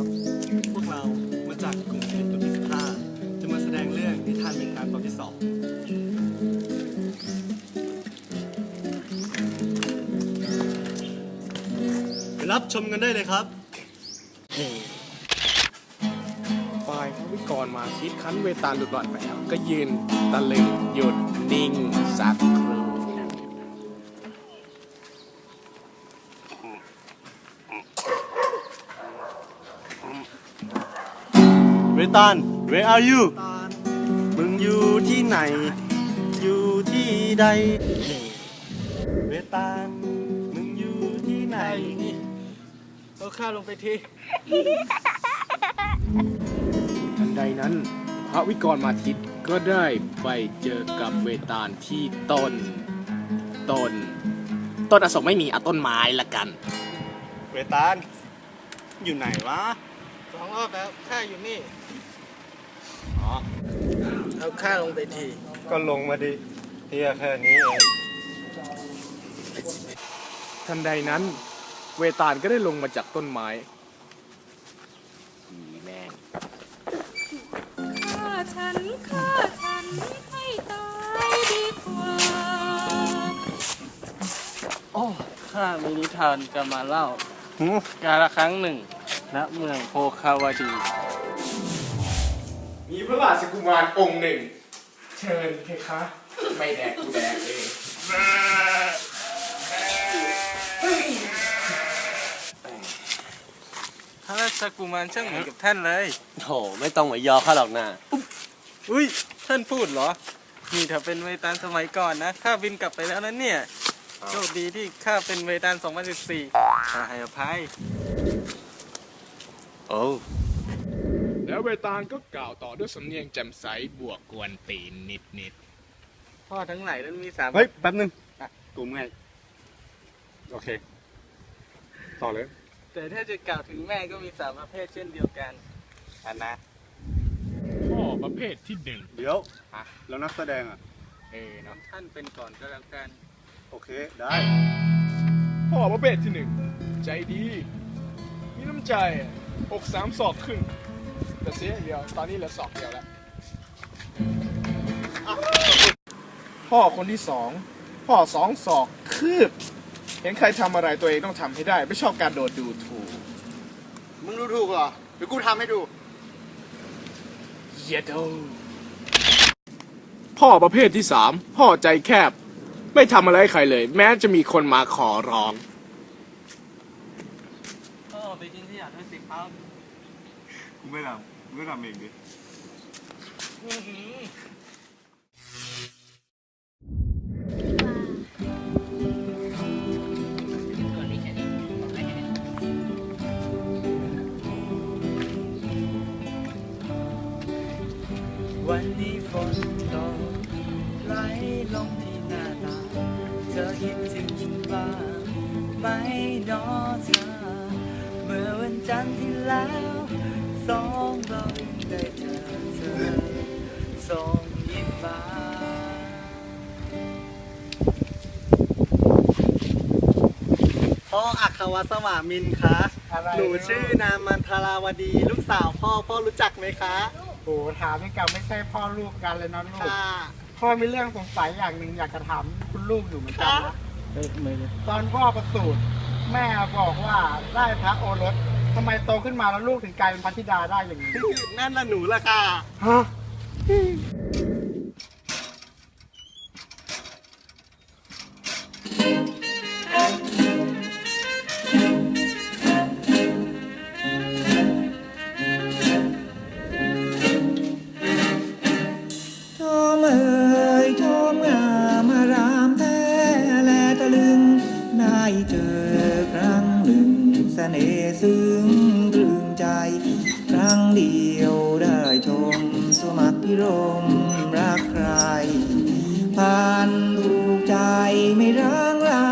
ับพวกเรามาจากกลุ่มศิลป์ตัวที่15จะมาแสดงเรื่องนิทานเมืองการตอนที่สองไปรับชมกันได้เลยครับฝ่ายพระวิกรมาคิดคั้นเวตาลหลุดหลอดไปแล้ว ก็ยืนตะลึงหยุดนิ่งสักครู่ เวตัน where are you มึงอยู่ที่ไหน อยู่ที่ใดเวตัน มึงอยู่ที่ไหนเอาข้าลงไปที ทันใดนั้น พระวิกรมาทิตก็ได้ไปเจอกับเวตาลที่ต้น ต้น ต้นอโศกไม่มีเอาต้นไม้ละกัน เวตันอยู่ไหนวะ สองรอบแล้วข้าอยู่นี่อ๋อ เอาข้าลงไปที ก็ลงมาดิเฮียแค่นี้เองทันใดนั้น เวตาลก็ได้ลงมาจากต้นไม้อีแม่งฆ่าฉันฆ่าฉันให้ตายดีกว่าโอ้ข้ามีนิทานจะมาเล่าหืมกาลครั้งหนึ่งณเมืองโพคาวดี มีพระราชกุมารองค์หนึ่ง เชิญเพคะ ไม่แดกกูแดกเองพระราชกุมารช่างเหมือนกับท่านเลยโหไม่ต้องมายอข้าหรอกนะอุ้ยท่านพูดเหรอ นี่ถ้าเป็นเวตาลสมัยก่อนนะข้าบินกลับไปแล้วนะเนี่ยโชคดีที่ข้าเป็นเวตาล2014ข้าให้อภัย โอ้ แล้วเวตาลก็กล่าวต่อด้วยสำเนียงแจ่มใสบวกกวนตีนนิดนิดพ่อทั้งหลายนั้นมีสาม เฮ้ย แป๊บนึงกูเมื่อยโอเค ต่อเลย แต่ถ้าจะกล่าวถึงแม่ก็มีสามประเภทเช่นเดียวกันอันนะๆพ่อประเภทที่หนึ่งเดี๋ยวฮะแล้วนักแสดงอะ เออเนาะท่านเป็นก่อนก็แล้วกัน โอเค ได้ พ่อประเภทที่หนึ่งใจดี มีน้ำใจอกสามศอกครึ่ง แต่เสียอย่างเดียวตอนนี้เหลือศอกเดียวแล้วพ่อคนที่สองพ่อสองศอกคืบ เห็นใครทำอะไรตัวเองต้องทำให้ได้ ไม่ชอบการโดดดูถูกมึงดูถูกเหรอเดี๋ยวกูทำให้ดูเยโดพ่อประเภทที่สามพ่อใจแคบ ไม่ทำอะไรให้ใครเลย แม้จะมีคนมาขอร้องก็ไปกินที่อยาก ด้วยสิครับกูไม่ทำเองดิวันนี้ฝนตกไหลลงที่หน้าตางเธอคิดถึงฉันบ้างไหมนอเธอ เมื่อวันจันทร์ที่แล้ว สองเราได้เจอเธอส่งยิ้มมาพ่ออัครวัสมามินคะ อะไรหนูชื่อนามมันทราวดี ลูกสาวพ่อ พ่อรู้จักไหมคะโอ้ถามนี่กับไม่ใช่พ่อลูกกันเลยนะลูก ค่ะพ่อมีเรื่องสงสัยอย่างหนึ่งอยากจะถามคุณลูกอยู่เหมือนกันนะเฮ้ยไม่เลยตอนพ่อประสูติแม่บอกว่าได้พระโอรส ทำไมโตขึ้นมาแล้วลูกถึงกลายเป็นพระธิดาได้อย่างนี้ นั่นน่ะหนูละค่ะ ฮะ พิรมรักใครผ่านถูกใจไม่ร้างรา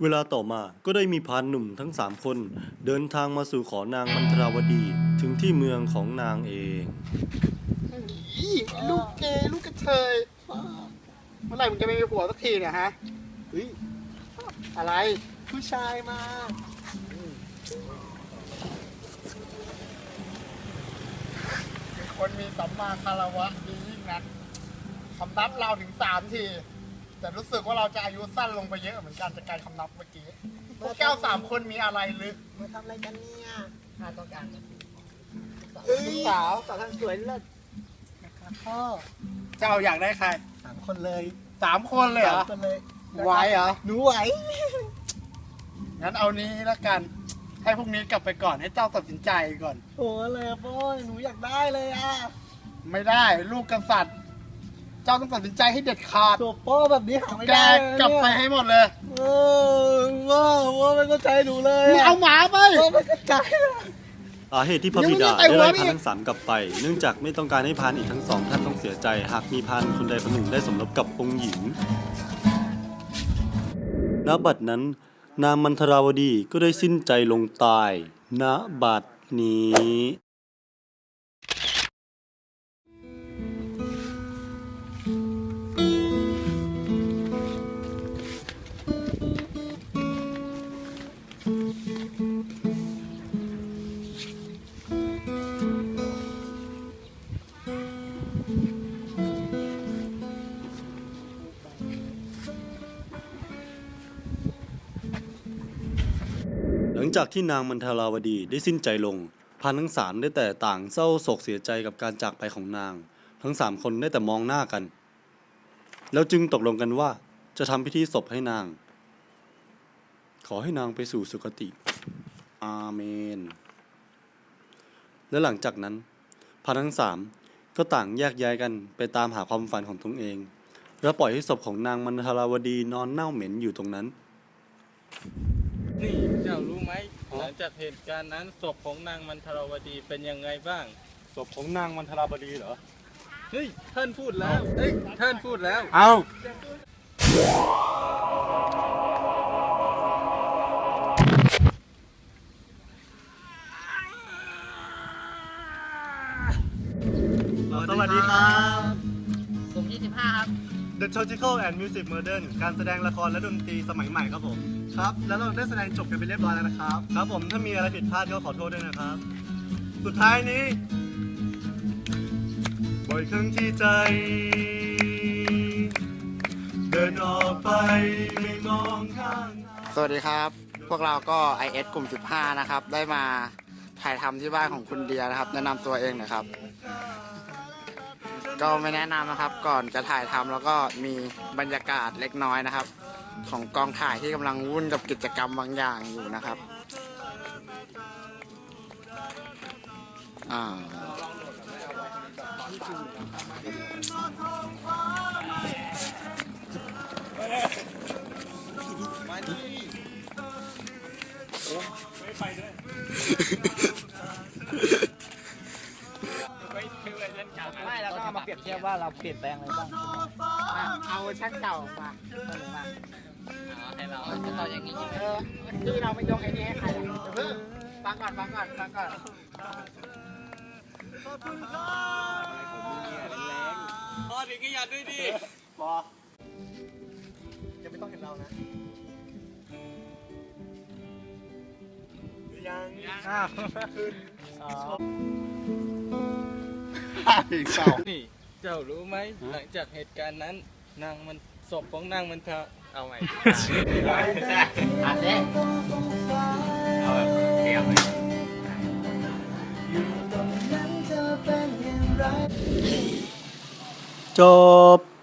เวลาต่อมาก็ได้มีพรานหนุ่มทั้งสามคน เดินทางมาสู่ขอนางมันทราวดีถึงที่เมืองของนางเองลูกเกย์ลูกกระเทยเมื่อไหร่มึงจะไม่มีผัวสักทีเนี่ยฮะเฮ้ยอะไร ผู้ชายมา เป็น คนมีสัมมาคารวะดียิ่งนักคำนับเราถึงสามที แต่รู้สึกว่าเราจะอายุสั้นลงไปเยอะเหมือนกันจากการคำนับเมื่อกี้พวกแก้วสามคนมีอะไรหรือมาทำอะไรกันเนี่ยข้าต้องการลูกสาวสาวทางสวยเลิศนะครับพ่อเจ้าอยากได้ใครสามคนเลยสามคนเลยเหรอสามคนเลยไหวเหรอหนูไหวงั้นเอานี้แล้วกัน ให้พวกนี้กลับไปก่อนให้เจ้าตัดสินใจก่อน โอ้เลยพ่อหนูอยากได้เลยอะไม่ได้ลูกกษัตริย์ เจ้าต้องตัดสินใจให้เด็ดขาดตัวพ่อแบบนี้หาไม่แกได้กลับไปให้หมดเลยเออพ่อพ่อไม่เข้าใจหนูเลยมึงเอาหมาไป พ่อไม่เข้าใจสาเหตุที่พระบิดายังไม่ได้ได้ไล่แต่หัวนี่พานทั้งสามกลับไป เนื่องจากไม่ต้องการให้พานอีกทั้งสองท่านต้องเสียใจ หากมีพานคนใดคนหนึ่งได้สมรสกับองค์หญิงณบัดนั้น นางมันทราวดีก็ได้สิ้นใจลงตาย ณบัดนี้ จากที่นางมันทาราวดีได้สิ้นใจลงพานทั้งสามได้แต่ต่างเศร้าโศกเสียใจกับการจากไปของนาง ทั้งสามคนได้แต่มองหน้ากัน แล้วจึงตกลงกันว่าจะทำพิธีศพให้นาง ขอให้นางไปสู่สุคติ อาเมน และหลังจากนั้นพานทั้งสามก็ต่างแยกย้ายกันไปตามหาความฝันของตนเอง และปล่อยให้ศพของนางมันทาราวดีนอนเน่าเหม็นอยู่ตรงนั้น นี่เจ้ารู้ไหมหลังจากเหตุการณ์นั้นศพของนางมันทราวดีเป็นยังไงบ้าง ศพของนางมันทราบดีเหรอ เฮ้ยท่านพูดแล้วเฮ้ยท่านพูดแล้ว เอาสวัสดีครับ ผม25ครับ The Tropical and Music Modern การแสดงละครและดนตรีสมัยใหม่ครับผม ครับ แล้วเราได้แสดงจบกันไปเรียบร้อยแล้วนะครับ ครับผมถ้ามีอะไรผิดพลาดก็ขอโทษด้วยนะครับ สุดท้ายนี้ บ่อยครั้งที่ใจ เดินออกไปไม่มองข้างสวัสดีครับ พวกเราก็ IS กลุ่ม 15 นะครับ ได้มาถ่ายทำที่บ้านของคุณเดียนะครับ แนะนำตัวเองหนะครับ ก็ไม่แนะนำนะครับ ก่อนจะถ่ายทำแล้วก็มีบรรยากาศเล็กน้อยนะครับ ของกองถ่ายที่กำลังวุ่นกับกิจกรรมบางอย่างอยู่นะครับอ่าไม่แล้วก็ เอามาเปรียบเทียบว่าเราเปลี่ยนแปลงอะไรบ้างเอาเวอร์ชันเก่ามาเสนอมาให้เราเราอย่างนี้เออที่เราไม่ยกไอ้นี่ให้ใครอะเดี๋ยวเพิ่งฟังก่อนฟังก่อนฟังก่อนพอถึงก็อย่าด้วยดิปอยังไม่ต้องเห็นเรานะยังอ้าวนี่ เจ้ารู้ไหมหลังจากเหตุการณ์นั้น นางมันศพของนางมันทะเอาใหม่จบ